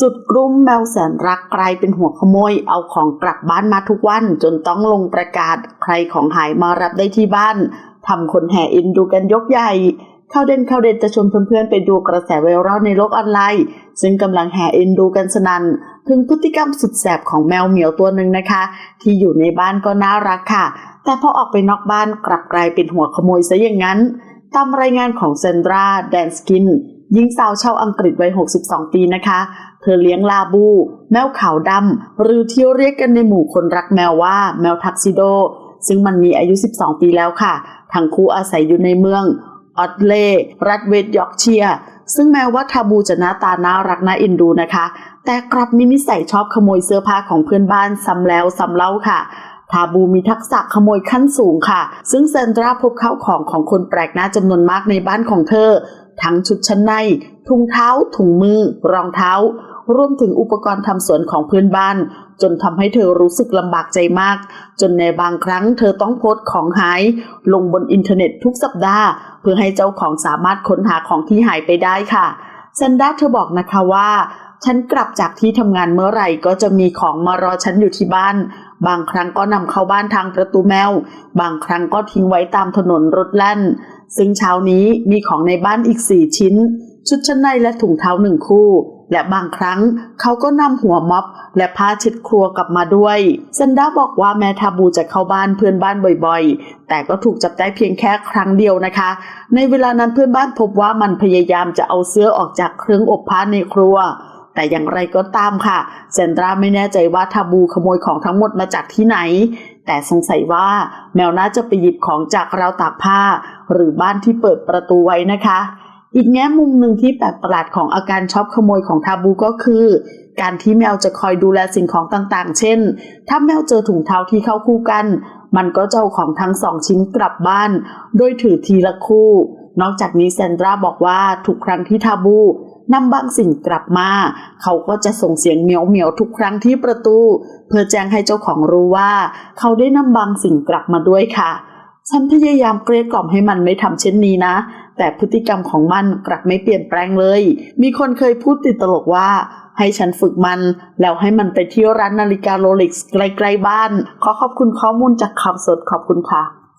สุดกลุ้มแมวแสนรักกลายเป็นหัวขโมย เอาของกลับบ้านมาทุกวัน จนต้องลงประกาศใครของหายมารับได้ที่บ้านทำคนแห่อินดูกันยกใหญ่ข่าวเด่นข่าวเด่นจะชวนเพื่อนๆไปดูกระแสไวรัลในโลกออนไลน์ ซึ่งกำลังแห่อินดูกันสนัน่นถึงพฤติกรรมสุดแสบของแมวเหมียวตัวหนึ่งนะคะ ที่อยู่ในบ้านก็น่ารักค่ะ แต่พอออกไปนอกบ้านกลับกลายเป็นหัวขโมยซะอย่างนั้น ตามรายงานของเซนดราแดนสกินหญิงสาวชาวอังกฤษวัย 62 ปีนะคะ เธอเลี้ยงลาบู แมวขาวดำหรือที่เรียกกันในหมู่คนรักแมวว่าแมวทักซิโด ซึ่งมันมีอายุ 12 ปีแล้วค่ะ ทั้งคู่อาศัยอยู่ในเมืองออตเล่ รัฐเวดยอร์กเชียร์ซึ่งแม้ว่าทาบูจะหน้าตาน่ารักน่าเอ็นดูนะคะ แต่กลับมีนิสัยชอบขโมยเสื้อผ้าของเพื่อนบ้านซ้ำแล้วซ้ำเล่าค่ะทาบูมีทักษะขโมยขั้นสูงค่ะ ซึ่งเซนดราพบเข้าของของคนแปลกหน้าจำนวนมากในบ้านของเธอ ทั้งชุดชั้นใน ถุงเท้า ถุงมือ รองเท้า รวมถึงอุปกรณ์ทำสวนของเพื่อนบ้าน จนทำให้เธอรู้สึกลำบากใจมาก จนในบางครั้งเธอต้องโพสต์ของหาย ลงบนอินเทอร์เน็ตทุกสัปดาห์ เพื่อให้เจ้าของสามารถค้นหาของที่หายไปได้ค่ะเซนด้าเธอบอกนะคะว่า ฉันกลับจากที่ทำงานเมื่อไหร่ก็จะมีของมารอฉันอยู่ที่บ้าน บางครั้งก็นำเข้าบ้านทางประตูแมว บางครั้งก็ทิ้งไว้ตามถนนรถแล่น ซึ่งเช้านี้มีของในบ้านอีกสี่ชิ้น ชุดชั้นในและถุงเท้าหนึ่งคู่ และบางครั้งเขาก็นำหัวม็อบ และผ้าเช็ดครัวกลับมาด้วยเซนด้าบอกว่าแม้ทาบูจะเข้าบ้านเพื่อนบ้านบ่อยๆ แต่ก็ถูกจับได้เพียงแค่ครั้งเดียวนะคะ ในเวลานั้นเพื่อนบ้านพบว่ามันพยายามจะเอาเสื้อออกจากเครื่องอบผ้าในครัวแต่อย่างไรก็ตามค่ะเซนดราไม่แน่ใจว่าทาบูขโมยของทั้งหมดมาจากที่ไหน แต่สงสัยว่าแมวน่าจะไปหยิบของจากราวตากผ้า หรือบ้านที่เปิดประตูไว้นะคะ อีกแง่มุมหนึ่งที่แปลกประหลาดของอาการชอบขโมยของทาบูก็คือ การที่แมวจะคอยดูแลสิ่งของต่างๆ เช่น ถ้าแมวเจอถุงเท้าที่เข้าคู่กัน มันก็จะเอาของทั้งสองชิ้นกลับบ้าน โดยถือทีละคู่ นอกจากนี้แซนดราบอกว่าทุกครั้งที่ทาบูนำบางสิ่งกลับมา เขาก็จะส่งเสียงเหมียวเหมียวทุกครั้งที่ประตู เพื่อแจ้งให้เจ้าของรู้ว่า เขาได้นำบางสิ่งกลับมาด้วยค่ะ ฉันพยายามเกลี้ยกล่อมให้มันไม่ทำเช่นนี้นะ แต่พฤติกรรมของมันกลับไม่เปลี่ยนแปลงเลย มีคนเคยพูดติดตลกว่าให้ฉันฝึกมัน แล้วให้มันไปเที่ยวร้านนาฬิกาโรเล็กซ์ใกล้ๆบ้าน ขอขอบคุณข้อมูลจากข่าวสดขอบคุณค่ะ